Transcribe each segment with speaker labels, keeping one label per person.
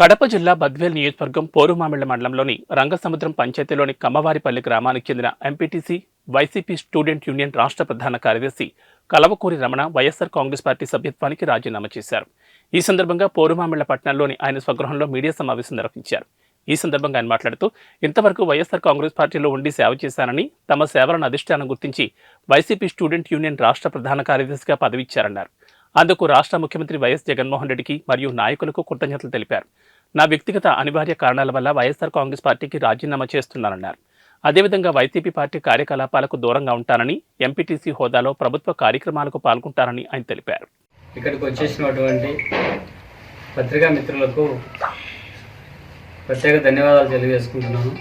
Speaker 1: కడప జిల్లా బద్వేల్ నియోజకవర్గం పోరుమామిళ్ళ మండలంలోని రంగసముద్రం పంచాయతీలోని కమ్మవారిపల్లి గ్రామానికి చెందిన ఎంపీటీసీ వైసీపీ స్టూడెంట్ యూనియన్ రాష్ట్ర ప్రధాన కార్యదర్శి కలవకూరి రమణ వైఎస్సార్ కాంగ్రెస్ పార్టీ సభ్యత్వానికి రాజీనామా చేశారు. ఈ సందర్భంగా పోరుమామిళ్ళ పట్టణంలోని ఆయన స్వగృహంలో మీడియా సమావేశం నిర్వహించారు. ఈ సందర్భంగా ఆయన మాట్లాడుతూ ఇంతవరకు వైఎస్సార్ కాంగ్రెస్ పార్టీలో ఉండి సేవ చేశానని తమ సేవలను అధిష్టానం గుర్తించి వైసీపీ స్టూడెంట్ యూనియన్ రాష్ట్ర ప్రధాన కార్యదర్శిగా పదవిచ్చారన్నారు. అందుకు రాష్ట్ర ముఖ్యమంత్రి వైఎస్ జగన్మోహన్ రెడ్డికి మరియు నాయకులకు కృతజ్ఞతలు తెలిపారు. నా వ్యక్తిగత అనివార్య కారణాల వల్ల వైఎస్ఆర్ కాంగ్రెస్ పార్టీకి రాజీనామా చేస్తున్నానన్నారు. అదేవిధంగా వైసీపీ పార్టీ కార్యకలాపాలకు దూరంగా ఉంటానని ఎంపీటీసీ హోదాలో ప్రభుత్వ కార్యక్రమాలకు పాల్గొంటానని ఆయన తెలిపారు.
Speaker 2: ఇక్కడికి వచ్చేసినటువంటి పత్రికా మిత్రులకు ప్రత్యేక ధన్యవాదాలు తెలియజేసుకుంటున్నాను.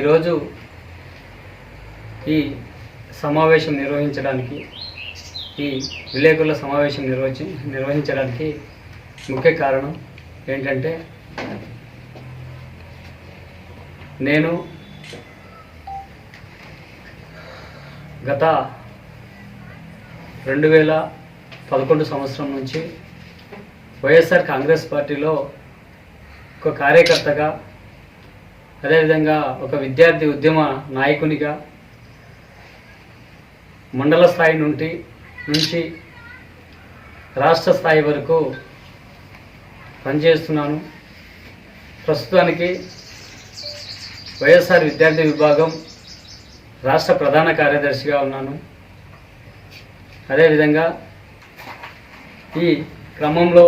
Speaker 2: ఈరోజు ఈ సమావేశం నిర్వహించడానికి ఈ విలేకరుల సమావేశం నిర్వహించి నిర్వహించడానికి ముఖ్య కారణం ఏంటంటే నేను గత రెండు వేల పదకొండు సంవత్సరం నుంచి వైఎస్ఆర్ కాంగ్రెస్ పార్టీలో ఒక కార్యకర్తగా అదేవిధంగా ఒక విద్యార్థి ఉద్యమ నాయకునిగా మండల స్థాయి నుండి నుంచి రాష్ట్ర స్థాయి వరకు పనిచేస్తున్నాను. ప్రస్తుతానికి వైఎస్ఆర్ విద్యార్థి విభాగం రాష్ట్ర ప్రధాన కార్యదర్శిగా ఉన్నాను. అదేవిధంగా ఈ క్రమంలో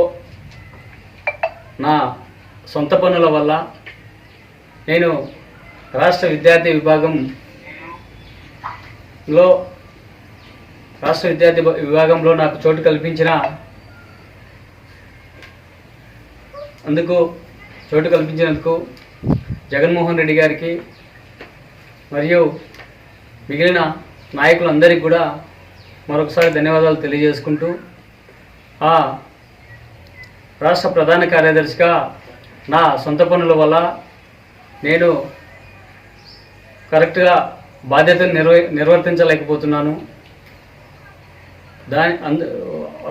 Speaker 2: నా సొంత పనుల వల్ల నేను రాష్ట్ర విద్యార్థి విభాగంలో రాష్ట్ర విద్యార్థి విభాగంలో నాకు చోటు కల్పించిన అందుకు చోటు కల్పించినందుకు జగన్మోహన్ రెడ్డి గారికి మరియు మిగిలిన నాయకులందరికీ కూడా మరొకసారి ధన్యవాదాలు తెలియజేసుకుంటూ ఆ రాష్ట్ర ప్రధాన కార్యదర్శిగా నా సొంత పనుల వల్ల నేను కరెక్ట్గా బాధ్యతను నిర్వ నిర్వర్తించలేకపోతున్నాను. దాని అందు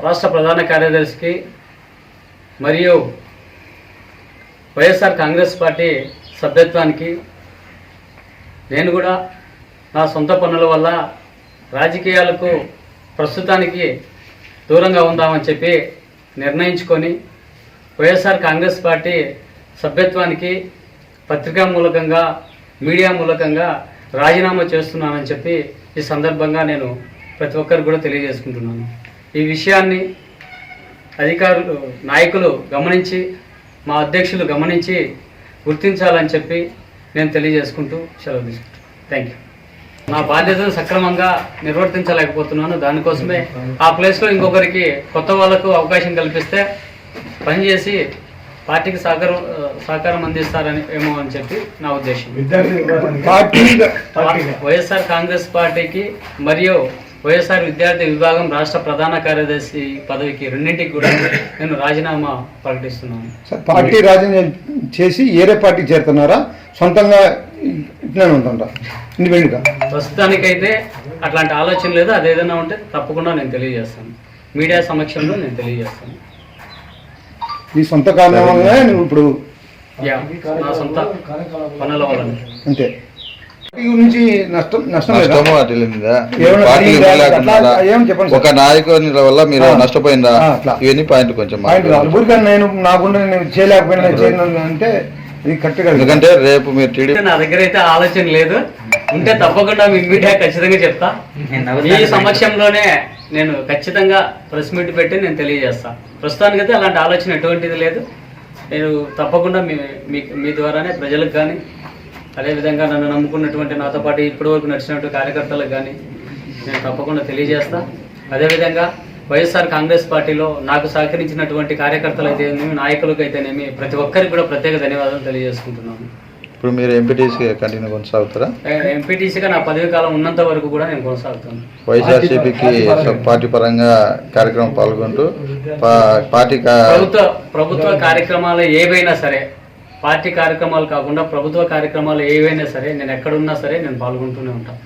Speaker 2: రాష్ట్ర ప్రధాన కార్యదర్శికి మరియు వైఎస్ఆర్ కాంగ్రెస్ పార్టీ సభ్యత్వానికి నేను కూడా నా సొంత పనుల వల్ల రాజకీయాలకు ప్రస్తుతానికి దూరంగా ఉందామని చెప్పి నిర్ణయించుకొని వైఎస్ఆర్ కాంగ్రెస్ పార్టీ సభ్యత్వానికి పత్రికా మూలకంగా మీడియా మూలకంగా రాజీనామా చేస్తున్నానని చెప్పి ఈ సందర్భంగా నేను ప్రతి ఒక్కరికి కూడా తెలియజేసుకుంటున్నాను. ఈ విషయాన్ని అధికారులు నాయకులు గమనించి మా అధ్యక్షులు గమనించి గుర్తించాలని చెప్పి నేను తెలియజేసుకుంటూ సెలవు తీసుకుంటాను థ్యాంక్ యూ నా బాధ్యతను సక్రమంగా నిర్వర్తించలేకపోతున్నాను. దానికోసమే ఆ ప్లేస్లో ఇంకొకరికి కొత్త వాళ్ళకు అవకాశం కల్పిస్తే పనిచేసి పార్టీకి సహకారం సహకారం అందిస్తారని ఏమో అని చెప్పి నా ఉద్దేశం. వైఎస్ఆర్ కాంగ్రెస్ పార్టీకి మరియు వైఎస్ఆర్ విద్యార్థి విభాగం రాష్ట్ర ప్రధాన కార్యదర్శి పదవికి రెండింటికి కూడా నేను రాజీనామా ప్రకటిస్తున్నాను.
Speaker 3: పార్టీ రాజీనామా చేసి ఏరే పార్టీకి చేరుతున్నారా? సొంతంగా ఇట్లానే ఉంటుంటా ఇండిపెండెంట్గా
Speaker 2: ప్రస్తుతానికైతే అట్లాంటి ఆలోచన లేదు. అదేదైనా ఉంటే తప్పకుండా నేను తెలియజేస్తాను. మీడియా సమక్షంలో నేను తెలియజేస్తాను.
Speaker 3: నీ సొంత కారణం వల్లనే నువ్వు ఇప్పుడు
Speaker 2: నా సొంత పనుల వలన
Speaker 3: అంతే. పార్టీ గురించి నష్టం నష్టం
Speaker 4: నష్టము ఒక. నాయకుని వల్ల మీరు. నష్టపోయిందా. ఇవన్నీ పాయింట్ కొంచెం.
Speaker 3: ఊరికే నేను నాకుండా నేను చేయలేకపోయినా చేయను అంటే ఇది కరెక్ట్ కాదు.
Speaker 4: ఎందుకంటే రేపు మీరు టీడీపీ
Speaker 2: నా దగ్గర అయితే ఆలోచన లేదు. ఉంటే తప్పకుండా మీ మీడియా ఖచ్చితంగా చెప్తా. ఈ సమక్షంలోనే నేను ఖచ్చితంగా ప్రెస్ మీట్ పెట్టి నేను తెలియజేస్తా. ప్రస్తుతానికైతే అలాంటి ఆలోచన ఎటువంటిది లేదు. నేను తప్పకుండా మీ మీ- మీ ద్వారానే ప్రజలకు కానీ అదేవిధంగా నన్ను నమ్ముకున్నటువంటి నాతో పాటు ఇప్పటివరకు నడిచినటువంటి కార్యకర్తలకు కానీ నేను తప్పకుండా తెలియజేస్తా. అదేవిధంగా వైఎస్ఆర్ కాంగ్రెస్ పార్టీలో నాకు సహకరించినటువంటి కార్యకర్తలు అయితేనేమి నాయకులకు అయితేనేమి ప్రతి ఒక్కరికి కూడా ప్రత్యేక ధన్యవాదాలు తెలియజేసుకుంటున్నాను.
Speaker 4: ఇప్పుడు మీరు ఎంపీటీసీ కంటిన్యూ కొనసాగుతారా?
Speaker 2: ఎంపీటీసీగా నా పదవి కాలం ఉన్నంత వరకు కూడా నేను కొనసాగుతాను.
Speaker 4: వైఎస్ఆర్సీపీకి పార్టీ పరంగా కార్యక్రమం పాల్గొంటూ పార్టీ
Speaker 2: ప్రభుత్వ ప్రభుత్వ కార్యక్రమాలు ఏవైనా సరే పార్టీ కార్యక్రమాలు కాకుండా ప్రభుత్వ కార్యక్రమాలు ఏవైనా సరే నేను ఎక్కడున్నా సరే నేను పాల్గొంటూనే ఉంటాను